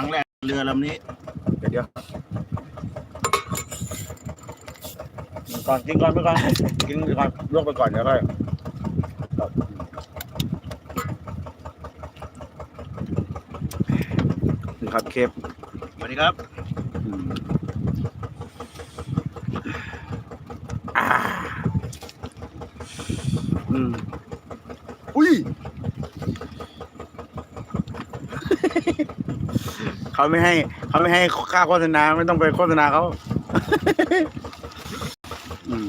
รั้งแรกเรือลำนี้ เดี๋ยวเดี๋ยวกินก่อนกินก่อนไปก่อนกินไปก่อนลวกไปก่อนเดี๋ยวค่อยครับนี่ครับเคฟสวัสดีครับอืมอ่าอืมอุ้ย เขาไม่ให้เขาไม่ให้ค่าโฆษณาไม่ต้องไปโฆษณาเขาอืม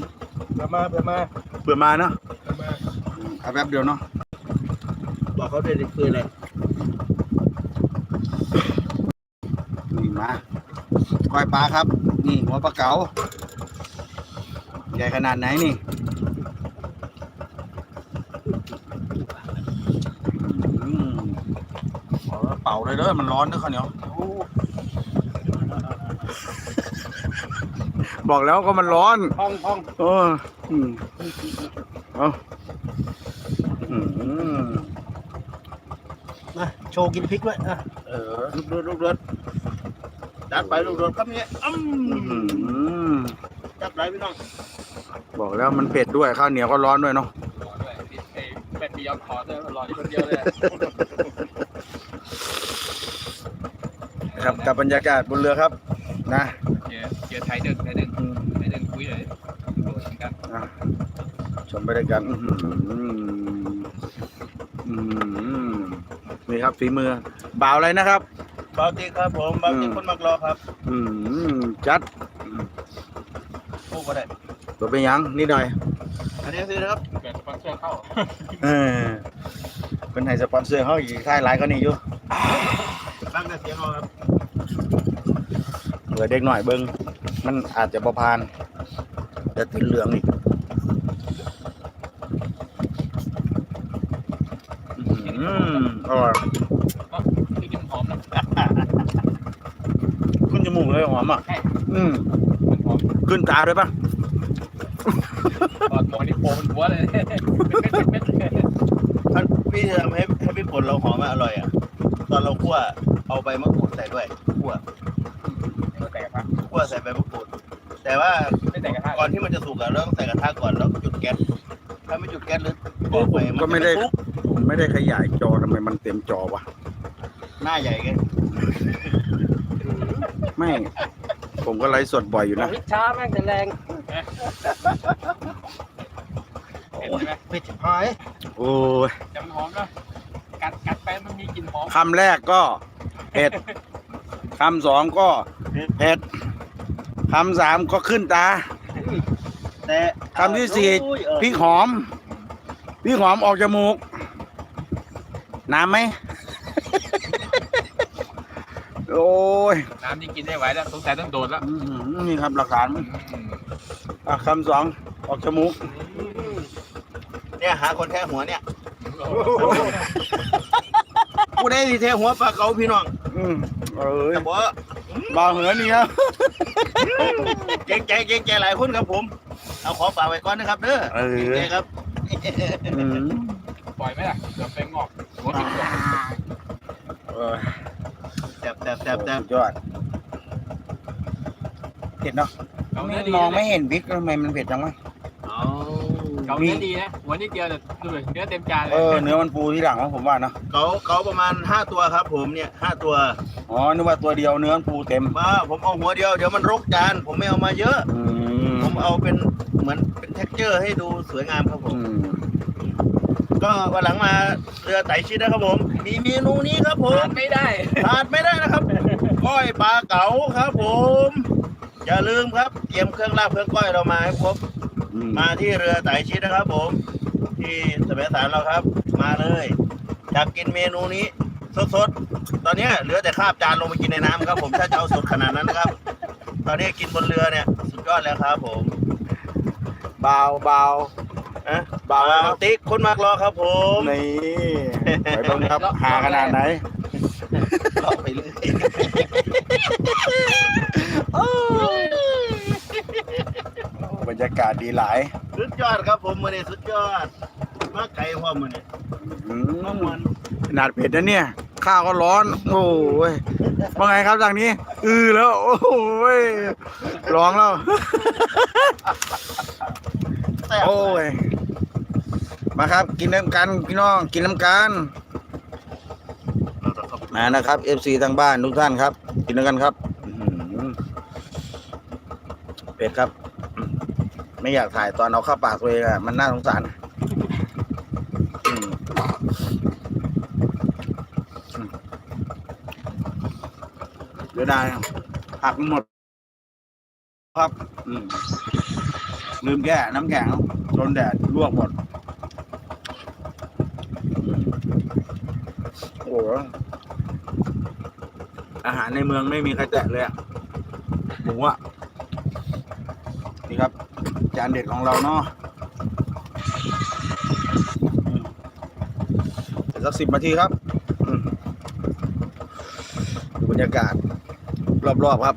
เพื่อมาเพื่อมาเผื่อมาเนาะเพื่อมาอืมเอาแป๊บเดียวเนาะบอกเขาด้วยดิคืออะไรนี่มาก้อยปลาครับ นี่หัวปลาเก๋าใหญ่ขนาดไหนนี่อืมเอาแล้วเป่าเลยเด้อมันร้อนเด้อข้าวเหนียว บอกแล้วก็มันร้อนห้องห้องเอออืมเอาอืมมาโชว์กินพริกด้วยอะเออลูกเรือลูกเรือจัดไปลูกเรือครับเนี่ยอือื้อหืมอจัดไปพี่น้องบอกแล้วมันเผ็ดด้วยข้าวเหนียวก็ร้อนด้วยเนาะด้วยพี่ไอ้เป็ดปียอมขอเลยรอที่คนเดียวเลยอะครับกับบรรยากาศบนเรือครับ นะ ชมไปด้วยกันอื้อหืออื้อหือนี่ครับฝีมือบ่าวอะไรนะครับบาวตีครับผมบาวตีอืมคนมักรอครับ อืมจัดโอ้ก็ได้ตัวเป็นหยังนิดหน่อย อันนี้สินะครับเกิดสปอนเซอร์เข้าเออเป็นไห้สปอนเซอร์เขาอีกค่ายหลายก็นี่อยู่ตั้งแต่เสียงเอาครับเผื่อเด็กหน่อยเบิ้งมันอาจจะประพานจะติดเหลืองอีก อืมอร่อยก็ที่กินหอมนะขึ้นจมูกเลยหอมอะใช่อืมมันหอมขึ้นตาด้วยปะตอนมองนี่โผล่เป็นหัวเลยเป็นเม็ดเป็นเม็ดเลยท่านพี่จะทำให้ให้พี่ผลเราหอมอะอร่อยอะ ตอนเราคั่วเอาใบมะกรูดใส่ด้วยคั่วไม่แตกกระทะคั่วใส่ใบมะกรูดแต่ว่าไม่แตกกระทะก่อนที่มันจะสุกอะเราต้องใส่กระทะก่อนแล้วจุดแก๊สถ้าไม่จุดแก๊สหรือบอกไปมันก็จะไม่ได้ สุกผมไม่ได้ขยายจอทำไมมันเต็มจอวะ หน้าใหญ่ไงไม่ ผมก็ไลฟ์สดบ่อยอยู่นะวิชาแม่งแต่แรงเห็นไหมเผ็ดชิบหายโอ้ยจำหอมนะกัดกัดไปมันมีกลิ่นหอมคำแรกก็เผ็ดคำสองก็เผ็ดคำสามก็ขึ้นตา แต่คำที่สี่โอ้ยเออพริกหอมพริกหอมออกจมูก น้ำไหม โอ้ยน้ำนี่กินได้ไหวแล้วสงสัยต้องโดนแล้วอื้อหือนี่ครับหลักฐานอะคำสองออกจมูก เนี่ยหาคนแท้หัวเนี่ยกูได้ดีแท้หัวปลาเก๋าพี่น้องอืมเอ้ยแต่บอกว่าบาวเหินนี่ครับ เก่งใจเก่งใจหลายคนครับผม เอาขอฝากไว้ก่อนนะครับเด้อเออ เก่งใจครับ อืม ปล่อยไหมล่ะเดี๋ยวไปงอกหัวติดหัวเออแซ่บแซ่บแซ่บแซ่บสุดยอดเผ็ดเนาะเกาเนื้อดีมองนะไม่เห็นพริกทำไมมันเผ็ดจังวะเอาเกาเนื้อดีนะหัวนิดเดียวแต่ดูเลยเนื้อเต็มจานเลเอยอเนื้อมันปูที่หลังนะผมว่าเนาะเก๋าเก๋าประมาณห้าตัวครับ ผมเนี่ยห้าตัวอ๋อนึกว่าตัวเดียวเนื้อมันปูเต็มมาผมเอาหัวเดียวเดี๋ยวมันรกจาน ผมไม่เอามาเยอะ อืมผมเอาเป็นเหมือนเป็นเท็กเจอร์ให้ดูสวยงามครับผมอืม ก็วันหลังมาเรือไต่ชิดนะครับผม มีเมนูนี้ครับผมทานไม่ได้ขาดไม่ได้นะครับก้อยปลาเก๋าครับ ผม อย่าลืมครับเตรียมเครื่องลาบเครื่องก้อยเรามาให้ครบอืมมาที่เรือไต่ชิดนะครับผม ที่สมัยสารเราครับ มาเลยอยากกินเมนูนี้ สดๆ ตอนเนี้ยเหลือแต่คาบจานลงไปกินในน้ำครับ ผมถ้าจะเอาสดขนาดนั้นนะครับ ตอนนี้กินบนเรือเนี่ย สุดยอดแล้วครับผม เบาเบา นะเบาบาวติ๊กคนมากรอครับผมนี่ไปเบิ่งครับหาขนาดไหนรอไปเลยบรรยากาศดีหลายสุดยอดครับผมมือนี้สุดยอด มาไกลพ่อมือนี้อืมามมันขนาดเผ็ดนะเนี่ย ข้าวก็ร้อน โอ้ยว่าไงครับจากนี้ อือแล้ว โอ้โหยร้องแล้วแซ่บโอ้ย มาครับ กินน้ำกันพี่น้องกินน้ำกันมานะครับ FC ทางบ้านทุกท่านครับ กินด้วยกันครับอื้อหือเป็ดครับ ไม่อยากถ่ายตอนเอาเข้าปากตัวเองอะมันน่าสงสารอืมอืมเดี๋ยวได้หักมันหมด ครับอืมลืมแก้น้ำแข็งโดนแดดลวกหมดอืม โอ้โหอาหารในเมืองไม่มีใครแตะเลยอะหมูอะนี่ครับ จานเด็ดของเราเนาะสักสิบนาทีครับดูบรรยากาศ รอบ ๆ ครับ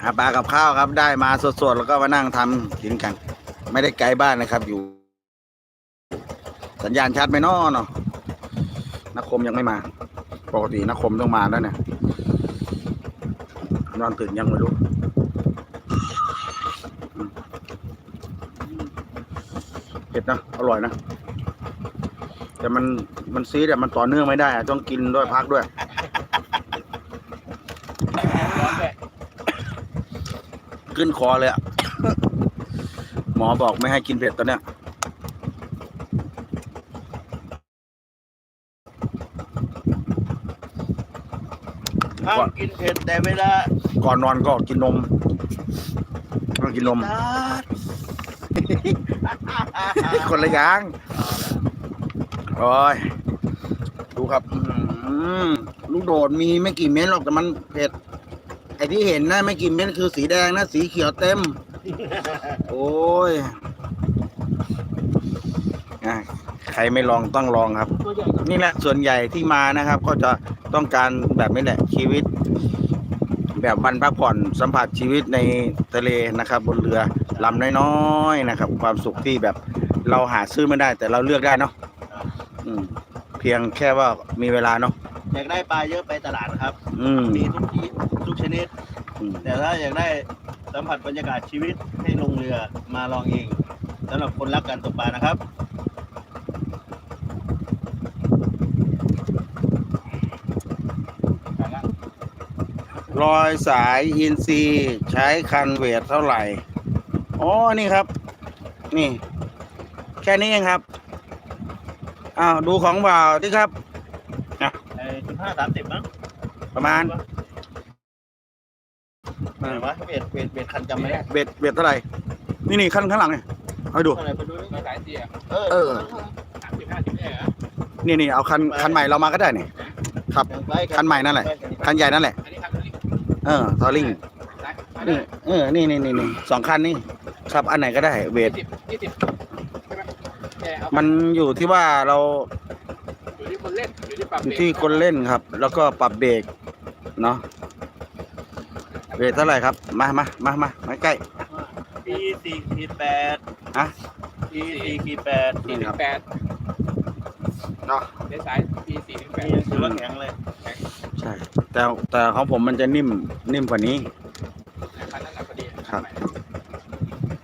หาปลากับข้าวครับ ได้มาสด ๆ แล้วก็มานั่งทำกินกัน ไม่ได้ไกลบ้านนะครับอยู่ สัญญาณชัดไหมน้อเนาะนักคมยังไม่มา ปกตินักคมต้องมาแล้วเนี่ยนอนตื่นยังไม่รู้เผ็ดนะอร่อยนะ แต่มันมันซีดอะมันต่อเนื่องไม่ได้อะต้องกินด้วยพักด้วยร้อนด้วยขึ้นคอเลยอะหมอบอกไม่ให้กินเผ็ดตอนเนี้ย ห้ามกินเผ็ดแต่เวลาก่อนนอนก็กินนมก็กินนมคนละอย่างโอ้ยดูครับอื้อหือลูกโดดมีไม่กี่เม็ดหรอกแต่มันเผ็ด ไอ้ที่เห็นนะไม่กี่เม็ดคือสีแดงนะสีเขียวเต็ม โอ้ยอะ ใครไม่ลองต้องลองครับตัวใหญ่ก็นี่แหละส่วนใหญ่ที่มานะครับ ก็จะต้องการแบบนี้แหละชีวิต แบบวันพักผ่อนสัมผัสชีวิตในทะเลนะครับ บนเรือลำน้อยๆนะครับ ความสุขที่แบบเราหาซื้อไม่ได้ แต่เราเลือกได้เนาะอืมเพียงแค่ว่ามีเวลาเนาะอยากได้ปลาเยอะไปตลาดนะครับ อืมมีทุกที่ทุกชนิด อืมแต่ถ้าอยากได้สัมผัสบรรยากาศชีวิตให้ลงเรือมาลองเองสำหรับคนรักการตกปลานะครับ รอยสายอินซีย์ใช้คันเวทเท่าไหร่ อ๋อ นี่ครับ นี่ แค่นี้เองครับ อ้าว ดูของบ่าวดิครับไอ้สิบห้าสามสิบมั้งประมาณไหนวะเบ็ดเบ็ดเบ็ดคันจำไม่ได้เบ็ดเบ็ดเท่าไหร่ นี่นี่ขั้นข้างหลังเนี่ยเอาให้ดูเท่าไหร่ไปดูดิตัวสายเสียเออเออสามสิบห้าสิบเนี่ยเหรอนี่นี่เอาคันคันใหม่เรามาก็ได้นี่ครับไปคันใหม่นั่นแหละ คันใหญ่นั่นแหละ เออทอริ่งสายมานี่ได้เออนี่นี่นี่นี่สองคันนี่ครับอันไหนก็ได้เวท ยี่สิบยี่สิบใช่ไหมแกเอามันอยู่ที่ว่าเราอยู่ที่คนเล่นอยู่ที่ปรับอยู่ที่คนเล่นครับ แล้วก็ปรับเบรกเนาะเบรกเท่าไหร่ครับ มามามามามาใกล้ปีสี่ขีดแปดฮะปีสี่ขีดแปดสี่สิบแปดเนาะเดี๋ยวสายปีสี่สิบแปดนี่ถือว่าแข็งเลย ใช่ แต่แต่ของผมมันจะนิ่มนิ่มกว่านี้ คันนั้นแหละพอดีครับ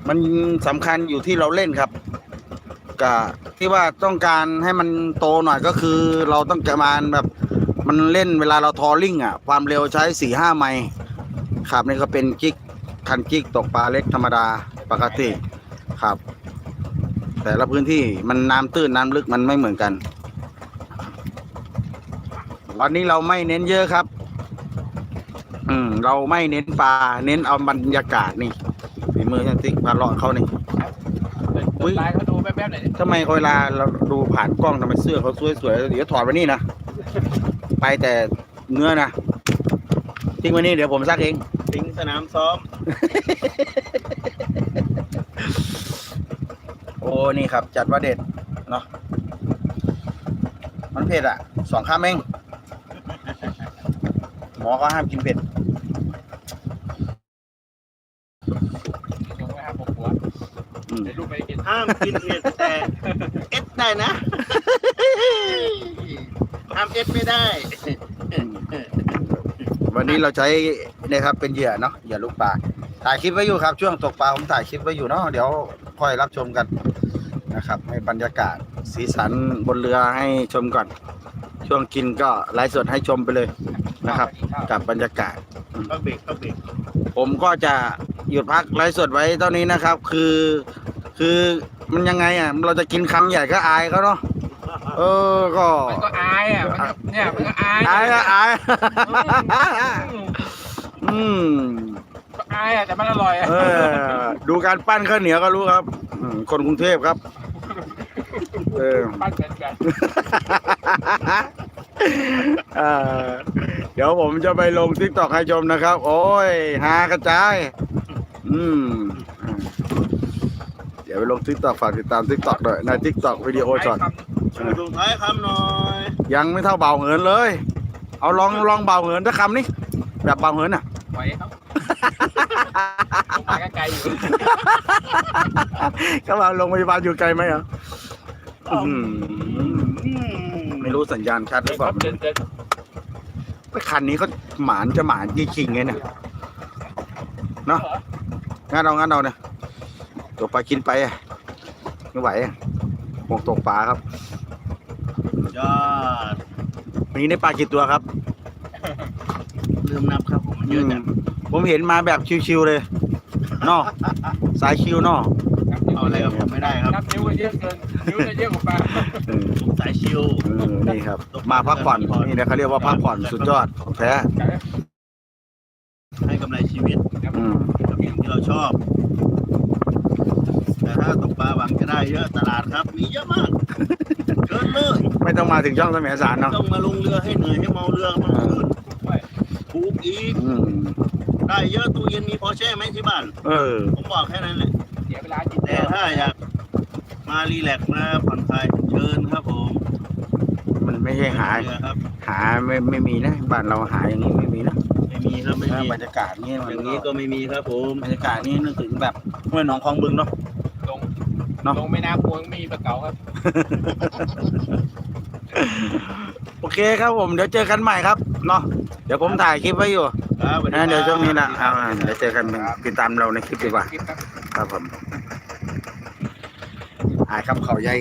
มันสำคัญอยู่ที่เราเล่นครับกับที่ว่าต้องการให้มันโตหน่อยก็คือ เราต้องประมาณแบบ มันเล่นเวลาเราทอลิ่งอะ ความเร็วใช้สี่ห้าไมล์ครับนี่ก็เป็นจิกคันจิกตกปลาเล็กธรรมดาปกติครับ แต่ละพื้นที่มันน้ำตื้นน้ำลึกมันไม่เหมือนกัน วันนี้เราไม่เน้นเยอะครับ เราไม่เน้นปลาเน้นเอาบรรยากาศนี่ฝีมือช่างติ๊กพาเลาะเขานี่อุ๊อุ้ยยลายเขาดูแป๊บๆหน่อยดิทำไมเวลาเราดูผ่านกล้องทำไมเสื้อเขาสวยๆเดี๋ยวถอดไว้นี่นะไปแต่เนื้อนะทิ้งไว้นี่เดี๋ยวผมซักเองสิงสนามซ้อม โอ้นี่ครับ จัดว่าเด็ดเนาะมันเผ็ดอะสองข้ามเองหมอก็ห้ามกินเผ็ด ส่งไว้ครับผมหัว อืม เดี๋ยวลูกไปกิน ห้ามกินเผ็ดแต่เอ็ดได้นะห้ห้ามเอ็ดไม่ได้ วันนี้เราใช้เนี่ยครับเป็นเหยื่อเนาะเหยื่อลูกปลาถ่ายคลิปไว้อยู่ครับ ช่วงตกปลาผมถ่ายคลิปไว้อยู่เนาะเดี๋ยวค่อยรับชมกันนะครับ ให้บรรยากาศสีสันบนเรือให้ชมก่อน ช่วงกินก็ไลฟ์สดให้ชมไปเลยนะครับ กับบรรยากาศก็เบรกก็เบรกผมก็จะหยุดพักไลฟ์สดไว้เท่านี้นะครับ คือ คือมันยังไงอะ เราจะกินคำใหญ่ก็อายเขาเนาะเออก็มันก็อายอะมันก็เนี่ยมันก็อายอายอะอายอืมก็อายอะแต่มันอร่อยอะเออดูการปั้นข้าวเหนียวก็รู้ครับอืมคนกรุงเทพครับ เออ ปั้นเป็นกันเอ่อเดี๋ยวผมจะไปลงทิกตอกให้ชมนะครับ โอ้ย หากระจาย อืมเดี๋ ยวไปลงทิกตอกฝากติดตามทิกตอกด้วยในทิกตอกวิดีโอช็อตชูตรงท้ายคำหน่อย ยังไม่เท่าเบาเหินเลย เอาลองลองเบาเหินสักคำนี่แบบเบาเหินอะไหวครับลงมาก็ไกลอยู่ก็มาโรงพยาบาลอยู่ไกลไหมอะอื้อหือไม่รู้สัญญาณชัดหรือเปล่าเดินเดินไปคันนี้เขาหมานจะหมานจริงๆไงเนี่ยเนาะงั้นเอางั้นเอาเนี่ย ตกปลากินไปอะไม่ไหวอะหมกตกปลาครับยอดวันนี้ได้ปลากี่ตัวครับลืมนับครับผมมันเยอะจังผมเห็นมาแบบชิวๆเลยเนาะสายชิวเนาะเอาอะไรกับผมไม่ได้ครับนับนิ้วก็เยอะเกินนิ้วจะเยอะกว่าปลาเออผมสายชิวเออนี่ครับ มาพักผ่อนนี่นะเขาเรียกว่าพักผ่อนสุดยอดของแท้ให้กำไรชีวิตอืมกับสิ่งที่เราชอบแต่ถ้า ตกปลาหวังจะได้เยอะตลาดครับ มีเยอะมากเกินเลยไม่ต้องมาถึงช่องสมัยสารเนาะต้องมาลงเรือให้เหนื่อยให้เมาเรือมันขึ้นถูกอีกอืมได้เยอะตู้เย็นมีพอแช่ไหมที่บ้าน เออ ผมบอกแค่นั้นแหละเสียเวลาจิตแต่ถ้าอยากมารีแลกซ์มาผ่อนคลายเชิญครับผมมันไม่ใช่หาเรือครับ หาไม่ไม่มีนะบ้านเราหาอย่างนี้ไม่มีนะไม่มีครับไม่มีบรรยากาศนี่มันอย่างนี้ก็ไม่มีครับผมบรรยากาศนี่นึกถึงแบบห้วยหนองคลองบึงเนาะลง เนาะ ลงแม่น้ำพวงไม่มีปลาเก๋าครับ โอเคครับผมเดี๋ยวเจอกันใหม่ครับเนาะเดี๋ยวผมถ่ายคลิปไว้อยู่ครับสสนะเดี๋ยวช่วงนี้นะครัเอาบเดี๋ยวเจอกันติดตามเราในคลิปดีกว่าคลิปครับครับผมอ่าครับเขาใหญ่